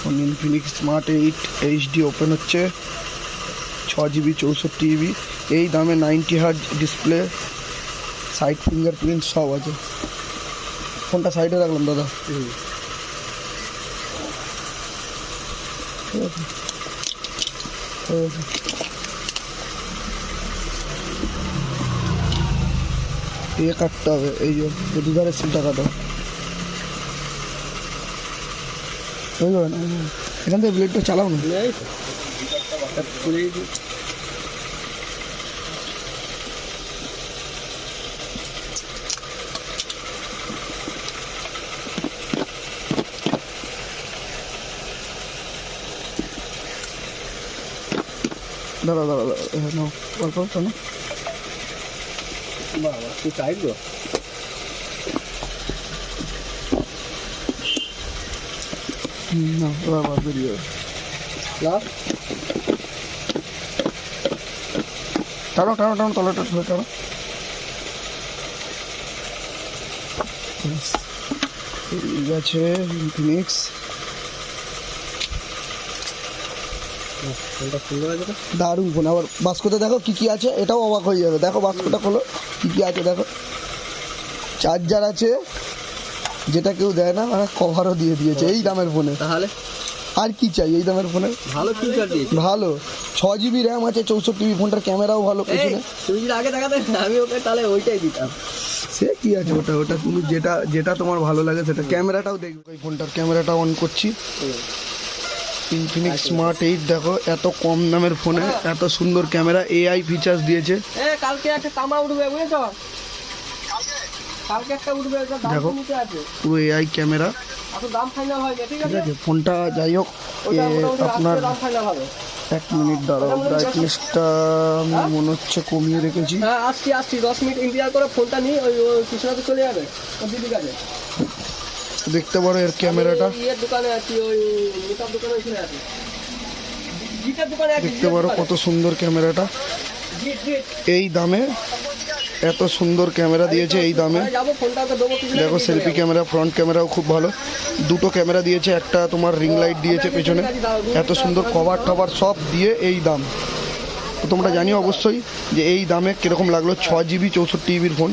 Phone Infinix smart eight HD open হচ্ছে ছ GB চৌষট্টি জিবি এই দামে ninety hertz display side fingerprint সব আছে। ফোনটা সাইডে রাখলাম দাদা। ঠিক আছে। ঠিক আছে। ইয়ে কাটতে হবে এই এখান থেকে ব্লেডটা চালাও না দাঁড়া দাঁড়া দাঁড়া হ্যাঁ নাও অল্প অল্প না বাবা তুই টাইট এবার বার বেরিয়ে যাবে লাভ টানো টানো টানো তলাটা ধরে টানো ঠিক আছে তো দারুণ ফোন আবার বাস্কতে দেখো কি কি আছে, এটাও অবাক হয়ে যাবে। দেখো বাস্কটা খোলো, কি কি আছে দেখো। চার্জার আছে। যেটা কেউ দেয় না মানে কভারও দিয়ে দিয়েছে এই দামের ফোনে তাহলে? আর কি চাই এই দামের ফোনে ভালো ফিচার দিয়েছে। ভালো। ছ জিবি র্যাম আছে চৌষট্টি জিবি ফোনটার ক্যামেরাও ভালো এই, পেছনে। তুমি যদি আগে দেখাতে আমি ওকে তাহলে ওইটাই দিতাম। সে কি আছে ওটা? ওটা তুমি যেটা যেটা তোমার ভালো লাগে সেটা ক্যামেরাটাও দেখবে। এই ফোনটার ক্যামেরাটা অন করছি। ইনফিনিক্স স্মার্ট এইট দেখো এত কম দামের ফোনে এত সুন্দর ক্যামেরা এআই ফিচার্স দিয়েছে। এ কালকে একটা কামা উঠবে বুঝেছ? কালকে একটা উঠবে ওটা দাম দেখো। নিচে আছে। পুরো এআই ক্যামেরা এত দাম ফাইনাল হয়নি ঠিক ঠিক আছে আছে ফোনটা যাই হোক এ, মোটামুটি আপনার আজকে দাম ফাইনাল হবে। এক মিনিট দাঁড়াও ব্রাইটনেসটা আমি মনে হচ্ছে কমিয়ে রেখেছি। হ্যাঁ আসছি আসছি দশ মিনিট ইন্তজার করে ফোনটা নিই ওই কৃষ্ণাতে চলে যাবে ওর দিদির কাছে। দেখতে পারো এর ক্যামেরাটা আমি ইয়ের দোকানে আছি ওই মেকআপ দোকানে ওইখানে আছি। গিটার দোকানে আছি দেখতে পারো কত সুন্দর ক্যামেরাটা এই দামে এত সুন্দর ক্যামেরা দিয়েছে এই দামে। দেখো সেলফি ক্যামেরা ফ্রন্ট ক্যামেরাও খুব ভালো। দুটো ক্যামেরা দিয়েছে একটা তোমার রিং লাইট দিয়েছে পেছনে। এত সুন্দর কভার টভার সব দিয়ে এই দাম। তো তোমরা জানিও অবশ্যই যে এই দামে কীরকম লাগল। ছ জিবি চৌষট্টি জিবির ফোন